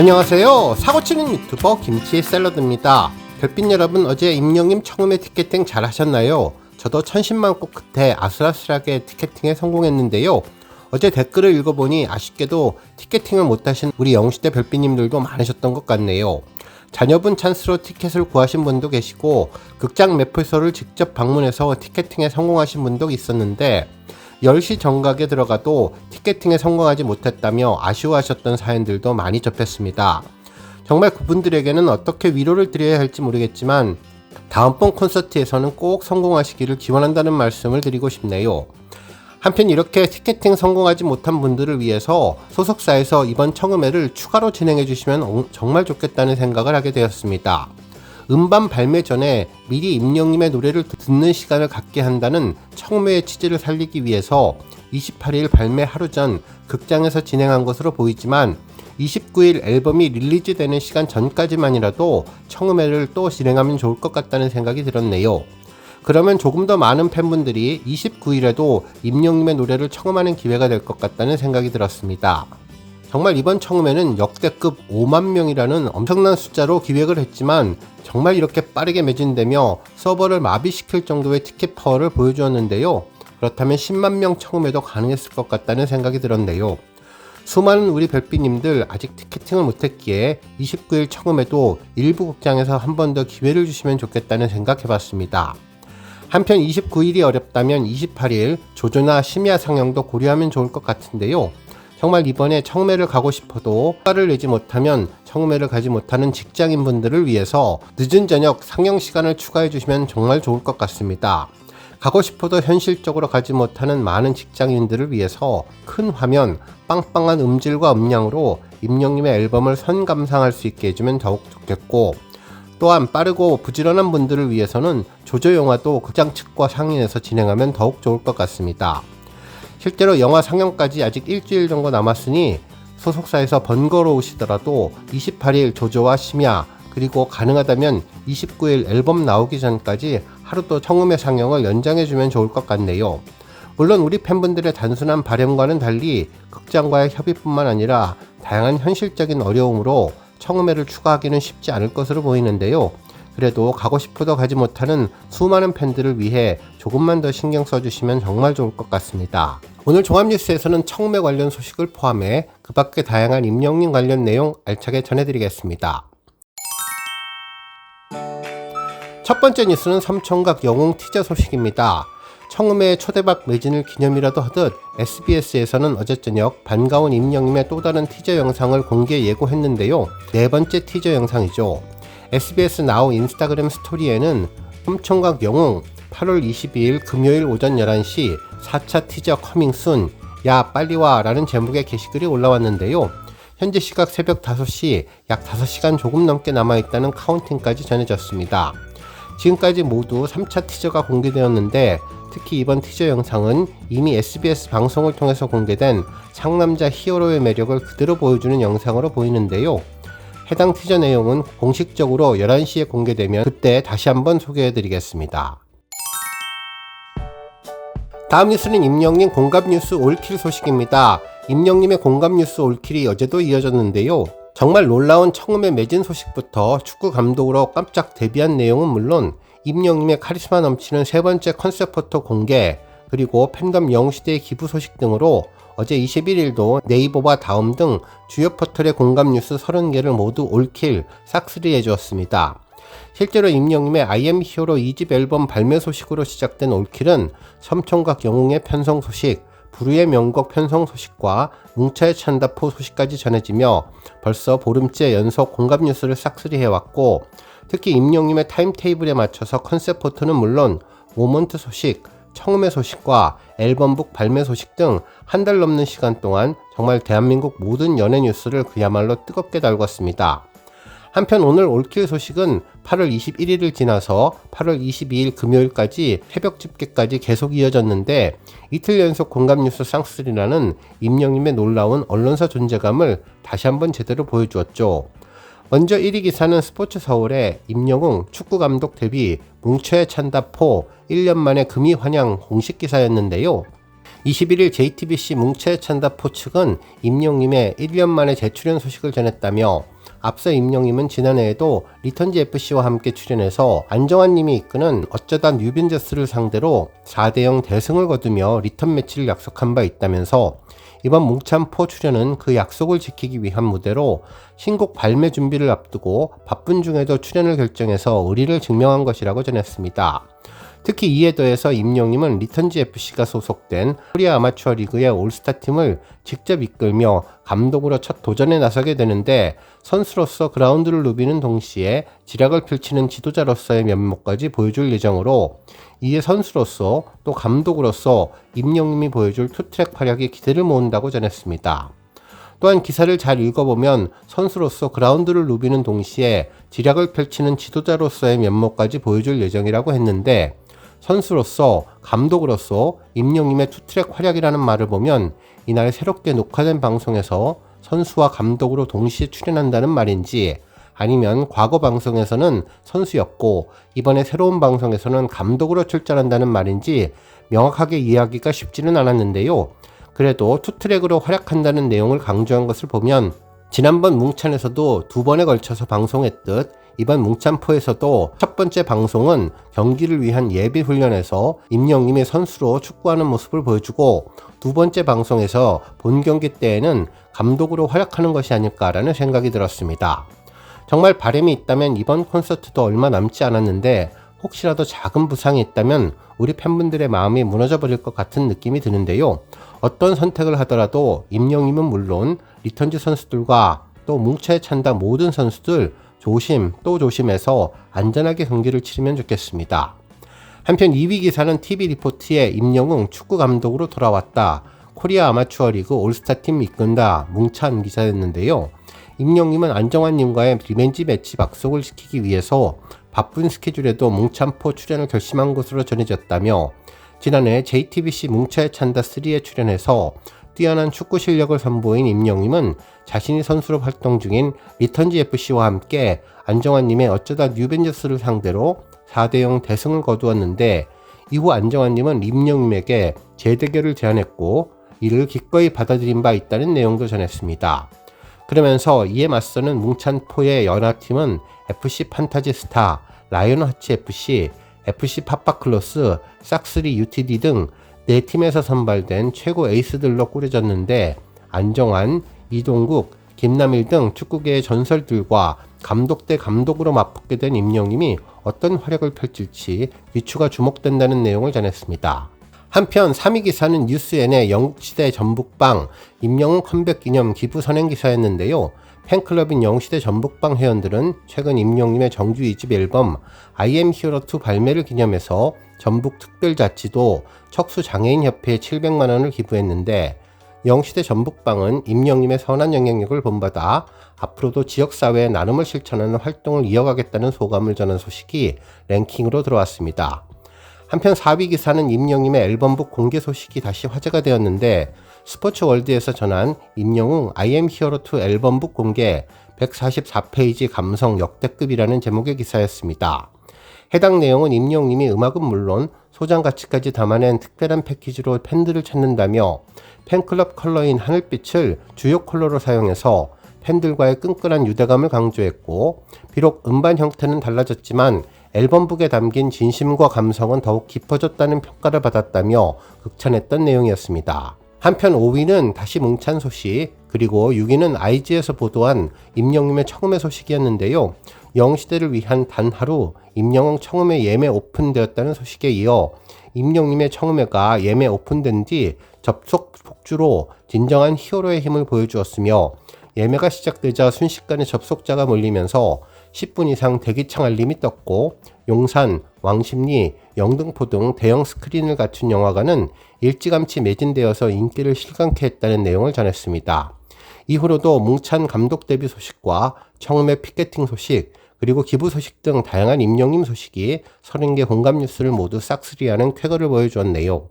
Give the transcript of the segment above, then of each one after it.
안녕하세요. 사고치는 유튜버 김치의 샐러드입니다. 별빛 여러분 어제 임영님 청음회 티켓팅 잘 하셨나요? 저도 천신만 꼭 끝에 아슬아슬하게 티켓팅에 성공했는데요. 어제 댓글을 읽어보니 아쉽게도 티켓팅을 못하신 우리 영시대 별빛님들도 많으셨던 것 같네요. 자녀분 찬스로 티켓을 구하신 분도 계시고 극장 매표소를 직접 방문해서 티켓팅에 성공하신 분도 있었는데 10시 정각에 들어가도 티켓팅에 성공하지 못했다며 아쉬워하셨던 사연들도 많이 접했습니다. 정말 그분들에게는 어떻게 위로를 드려야 할지 모르겠지만 다음번 콘서트에서는 꼭 성공하시기를 기원한다는 말씀을 드리고 싶네요. 한편 이렇게 티켓팅 성공하지 못한 분들을 위해서 소속사에서 이번 청음회를 추가로 진행해 주시면 정말 좋겠다는 생각을 하게 되었습니다. 음반 발매 전에 미리 임영님의 노래를 듣는 시간을 갖게 한다는 청매의 취지를 살리기 위해서 28일 발매 하루 전 극장에서 진행한 것으로 보이지만 29일 앨범이 릴리즈되는 시간 전까지만이라도 청음회를 또 진행하면 좋을 것 같다는 생각이 들었네요. 그러면 조금 더 많은 팬분들이 29일에도 임영님의 노래를 청음하는 기회가 될 것 같다는 생각이 들었습니다. 정말 이번 청음회는 역대급 5만 명이라는 엄청난 숫자로 기획을 했지만 정말 이렇게 빠르게 매진되며 서버를 마비시킬 정도의 티켓 파워를 보여주었는데요. 그렇다면 10만 명 청음회도 가능했을 것 같다는 생각이 들었네요. 수많은 우리 별빛님들 아직 티켓팅을 못했기에 29일 청음회도 일부 극장에서 한 번 더 기회를 주시면 좋겠다는 생각 해봤습니다. 한편 29일이 어렵다면 28일 조조나 심야 상영도 고려하면 좋을 것 같은데요. 정말 이번에 청매를 가고 싶어도 휴가를 내지 못하면 청매를 가지 못하는 직장인 분들을 위해서 늦은 저녁 상영 시간을 추가해 주시면 정말 좋을 것 같습니다. 가고 싶어도 현실적으로 가지 못하는 많은 직장인들을 위해서 큰 화면, 빵빵한 음질과 음량으로 임영님의 앨범을 선 감상할 수 있게 해주면 더욱 좋겠고 또한 빠르고 부지런한 분들을 위해서는 조조 영화도 극장 측과 상의해서 진행하면 더욱 좋을 것 같습니다. 실제로 영화 상영까지 아직 일주일 정도 남았으니 소속사에서 번거로우시더라도 28일 조조와 심야 그리고 가능하다면 29일 앨범 나오기 전까지 하루 또 청음회 상영을 연장해주면 좋을 것 같네요. 물론 우리 팬분들의 단순한 바램과는 달리 극장과의 협의뿐만 아니라 다양한 현실적인 어려움으로 청음회를 추가하기는 쉽지 않을 것으로 보이는데요. 그래도 가고 싶어도 가지 못하는 수많은 팬들을 위해 조금만 더 신경 써주시면 정말 좋을 것 같습니다. 오늘 종합뉴스에서는 청매 관련 소식을 포함해 그 밖의 다양한 임영님 관련 내용 알차게 전해드리겠습니다. 첫 번째 뉴스는 삼청각 영웅 티저 소식입니다. 청음회 초대박 매진을 기념이라도 하듯 SBS에서는 어제 저녁 반가운 임영님의 또 다른 티저 영상을 공개 예고했는데요. 네 번째 티저 영상이죠. SBS 나우 인스타그램 스토리에는 삼청각 영웅 8월 22일 금요일 오전 11시 4차 티저 커밍순 야 빨리 와 라는 제목의 게시글이 올라왔는데요. 현재 시각 새벽 5시 약 5시간 조금 넘게 남아있다는 카운팅까지 전해졌습니다. 지금까지 모두 3차 티저가 공개되었는데 특히 이번 티저 영상은 이미 SBS 방송을 통해서 공개된 상남자 히어로의 매력을 그대로 보여주는 영상으로 보이는데요. 해당 티저 내용은 공식적으로 11시에 공개되면 그때 다시 한번 소개해 드리겠습니다. 다음 뉴스는 임영님 공감 뉴스 올킬 소식입니다. 임영님의 공감 뉴스 올킬이 어제도 이어졌는데요. 정말 놀라운 청음의 매진 소식부터 축구 감독으로 깜짝 데뷔한 내용은 물론 임영님의 카리스마 넘치는 세 번째 컨셉 포토 공개 그리고 팬덤 영시대의 기부 소식 등으로 어제 21일도 네이버와 다음 등 주요 포털의 공감 뉴스 30개를 모두 올킬 싹쓸이 해 주었습니다. 실제로 임영님의 I am 히어로 2집 앨범 발매 소식으로 시작된 올킬은 섬총각 영웅의 편성 소식, 부르의 명곡 편성 소식과 뭉차의 찬다포 소식까지 전해지며 벌써 보름째 연속 공감 뉴스를 싹쓸이 해왔고 특히 임영님의 타임테이블에 맞춰서 컨셉 포트는 물론 모먼트 소식, 청음의 소식과 앨범북 발매 소식 등 한 달 넘는 시간 동안 정말 대한민국 모든 연예 뉴스를 그야말로 뜨겁게 달궜습니다. 한편 오늘 올킬 소식은 8월 21일을 지나서 8월 22일 금요일까지 새벽 집계까지 계속 이어졌는데 이틀 연속 공감 뉴스 쌍쓸이라는 임영님의 놀라운 언론사 존재감을 다시 한번 제대로 보여주었죠. 먼저 1위 기사는 스포츠 서울의 임영웅 축구 감독 데뷔 뭉쳐의 찬다 포 1년 만에 금이 환영 공식 기사였는데요. 21일 JTBC 뭉쳐의 찬다 포 측은 임영님의 1년 만에 재출연 소식을 전했다며 앞서 임영님은 지난해에도 리턴즈 FC와 함께 출연해서 안정환님이 이끄는 어쩌다 뉴빈저스를 상대로 4대0 대승을 거두며 리턴 매치를 약속한 바 있다면서 이번 뭉찬포 출연은 그 약속을 지키기 위한 무대로 신곡 발매 준비를 앞두고 바쁜 중에도 출연을 결정해서 의리를 증명한 것이라고 전했습니다. 특히 이에 더해서 임영님은 리턴즈 FC가 소속된 코리아 아마추어 리그의 올스타 팀을 직접 이끌며 감독으로 첫 도전에 나서게 되는데 선수로서 그라운드를 누비는 동시에 지략을 펼치는 지도자로서의 면모까지 보여줄 예정으로 이에 선수로서 또 감독으로서 임영님이 보여줄 투트랙 활약에 기대를 모은다고 전했습니다. 또한 기사를 잘 읽어보면 선수로서 그라운드를 누비는 동시에 지략을 펼치는 지도자로서의 면모까지 보여줄 예정이라고 했는데 선수로서 감독으로서 임영님의 투트랙 활약이라는 말을 보면 이날 새롭게 녹화된 방송에서 선수와 감독으로 동시에 출연한다는 말인지 아니면 과거 방송에서는 선수였고 이번에 새로운 방송에서는 감독으로 출전한다는 말인지 명확하게 이해하기가 쉽지는 않았는데요. 그래도 투트랙으로 활약한다는 내용을 강조한 것을 보면 지난번 뭉찬에서도 두 번에 걸쳐서 방송했듯 이번 뭉찬포에서도 첫 번째 방송은 경기를 위한 예비 훈련에서 임영님의 선수로 축구하는 모습을 보여주고 두 번째 방송에서 본 경기 때에는 감독으로 활약하는 것이 아닐까라는 생각이 들었습니다. 정말 바람이 있다면 이번 콘서트도 얼마 남지 않았는데 혹시라도 작은 부상이 있다면 우리 팬분들의 마음이 무너져 버릴 것 같은 느낌이 드는데요. 어떤 선택을 하더라도 임영님은 물론 리턴즈 선수들과 또 뭉쳐에 찬다 모든 선수들 조심 또 조심해서 안전하게 경기를 치르면 좋겠습니다. 한편 2위 기사는 TV 리포트에 임영웅 축구 감독으로 돌아왔다. 코리아 아마추어 리그 올스타 팀 이끈다. 뭉찬 기사였는데요. 임영님은 안정환님과의 리벤지 매치 박속을 시키기 위해서 바쁜 스케줄에도 뭉찬포 출연을 결심한 것으로 전해졌다며 지난해 JTBC 뭉차에 찬다 3에 출연해서 뛰어난 축구 실력을 선보인 임영님은 자신이 선수로 활동 중인 리턴즈 FC와 함께 안정환님의 어쩌다 뉴벤저스를 상대로 4대0 대승을 거두었는데 이후 안정환님은 임영님에게 재대결을 제안했고 이를 기꺼이 받아들인 바 있다는 내용도 전했습니다. 그러면서 이에 맞서는 뭉찬포의 연합팀은 FC 판타지 스타, 라이언 하치 FC, FC 파파클로스, 싹스리 UTD 등 네 팀에서 선발된 최고 에이스들로 꾸려졌는데 안정환, 이동국, 김남일 등 축구계의 전설들과 감독 대 감독으로 맞붙게 된 임영님이 어떤 활약을 펼칠지 위추가 주목된다는 내용을 전했습니다. 한편 3위 기사는 뉴스N의 영국시대 전북방 임영웅 컴백 기념 기부 선행 기사였는데요. 팬클럽인 영시대 전북방 회원들은 최근 임영님의 정규 2집 앨범 I am hero 2 발매를 기념해서 전북 특별자치도 척수장애인협회에 700만원을 기부했는데 영시대 전북방은 임영님의 선한 영향력을 본받아 앞으로도 지역사회에 나눔을 실천하는 활동을 이어가겠다는 소감을 전한 소식이 랭킹으로 들어왔습니다. 한편 4위 기사는 임영님의 앨범북 공개 소식이 다시 화제가 되었는데 스포츠 월드에서 전한 임영웅 I am hero 2 앨범북 공개 144페이지 감성 역대급이라는 제목의 기사였습니다. 해당 내용은 임영웅님이 음악은 물론 소장 가치까지 담아낸 특별한 패키지로 팬들을 찾는다며 팬클럽 컬러인 하늘빛을 주요 컬러로 사용해서 팬들과의 끈끈한 유대감을 강조했고 비록 음반 형태는 달라졌지만 앨범북에 담긴 진심과 감성은 더욱 깊어졌다는 평가를 받았다며 극찬했던 내용이었습니다. 한편 5위는 다시 뭉찬 소식, 그리고 6위는 IG에서 보도한 임영웅의 청음회 소식이었는데요. 영시대를 위한 단 하루 임영웅 청음회 예매 오픈되었다는 소식에 이어 임영님의 청음회가 예매 오픈된 뒤 접속 폭주로 진정한 히어로의 힘을 보여주었으며 예매가 시작되자 순식간에 접속자가 몰리면서 10분 이상 대기창 알림이 떴고 용산, 왕십리, 영등포 등 대형 스크린을 갖춘 영화관은 일찌감치 매진되어서 인기를 실감케 했다는 내용을 전했습니다. 이후로도 뭉찬 감독 데뷔 소식과 청음회 피켓팅 소식, 그리고 기부 소식 등 다양한 임영님 소식이 30개 공감 뉴스를 모두 싹쓸이하는 쾌거를 보여주었네요.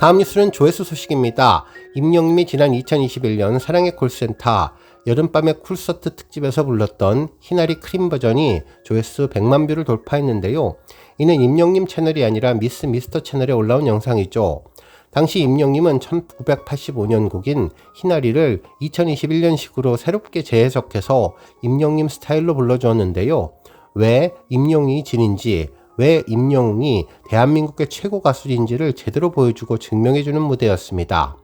다음 뉴스는 조회수 소식입니다. 임영님이 지난 2021년 사랑의 콜센터 여름밤의 쿨서트 특집에서 불렀던 희나리 크림 버전이 조회수 100만 뷰를 돌파했는데요. 이는 임영님 채널이 아니라 미스 미스터 채널에 올라온 영상이죠. 당시 임영님은 1985년 곡인 희나리를 2021년식으로 새롭게 재해석해서 임영님 스타일로 불러주었는데요. 왜 임영이 진인지, 왜 임영웅이 대한민국의 최고 가수인지를 제대로 보여주고 증명해주는 무대였습니다.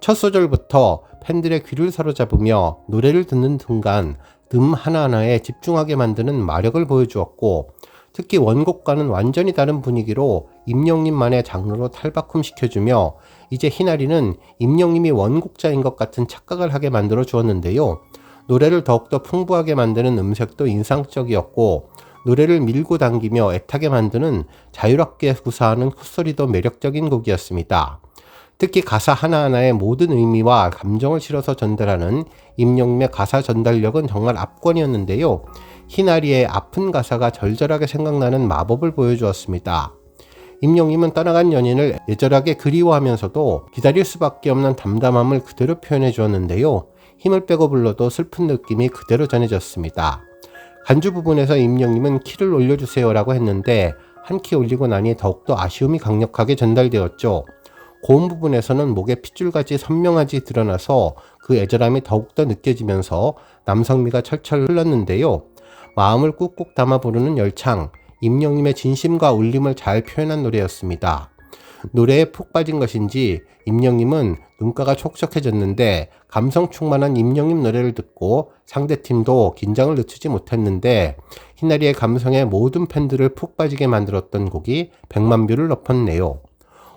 첫 소절부터 팬들의 귀를 사로잡으며 노래를 듣는 순간 음 하나하나에 집중하게 만드는 마력을 보여주었고 특히 원곡과는 완전히 다른 분위기로 임영님만의 장르로 탈바꿈 시켜주며 이제 희나리는 임영님이 원곡자인 것 같은 착각을 하게 만들어 주었는데요. 노래를 더욱더 풍부하게 만드는 음색도 인상적이었고 노래를 밀고 당기며 애타게 만드는 자유롭게 구사하는 콧소리도 매력적인 곡이었습니다. 특히 가사 하나하나에 모든 의미와 감정을 실어서 전달하는 임영님의 가사 전달력은 정말 압권이었는데요. 희나리의 아픈 가사가 절절하게 생각나는 마법을 보여주었습니다. 임영님은 떠나간 연인을 애절하게 그리워하면서도 기다릴 수밖에 없는 담담함을 그대로 표현해 주었는데요. 힘을 빼고 불러도 슬픈 느낌이 그대로 전해졌습니다. 간주 부분에서 임영님은 키를 올려주세요라고 했는데 한 키 올리고 나니 더욱더 아쉬움이 강력하게 전달되었죠. 고음 부분에서는 목에 핏줄같이 선명하게 드러나서 그 애절함이 더욱더 느껴지면서 남성미가 철철 흘렀는데요. 마음을 꾹꾹 담아 부르는 열창, 임영님의 진심과 울림을 잘 표현한 노래였습니다. 노래에 푹 빠진 것인지 임영님은 눈가가 촉촉해졌는데 감성 충만한 임영님 노래를 듣고 상대팀도 긴장을 늦추지 못했는데 희나리의 감성에 모든 팬들을 푹 빠지게 만들었던 곡이 100만 뷰를 넘었네요.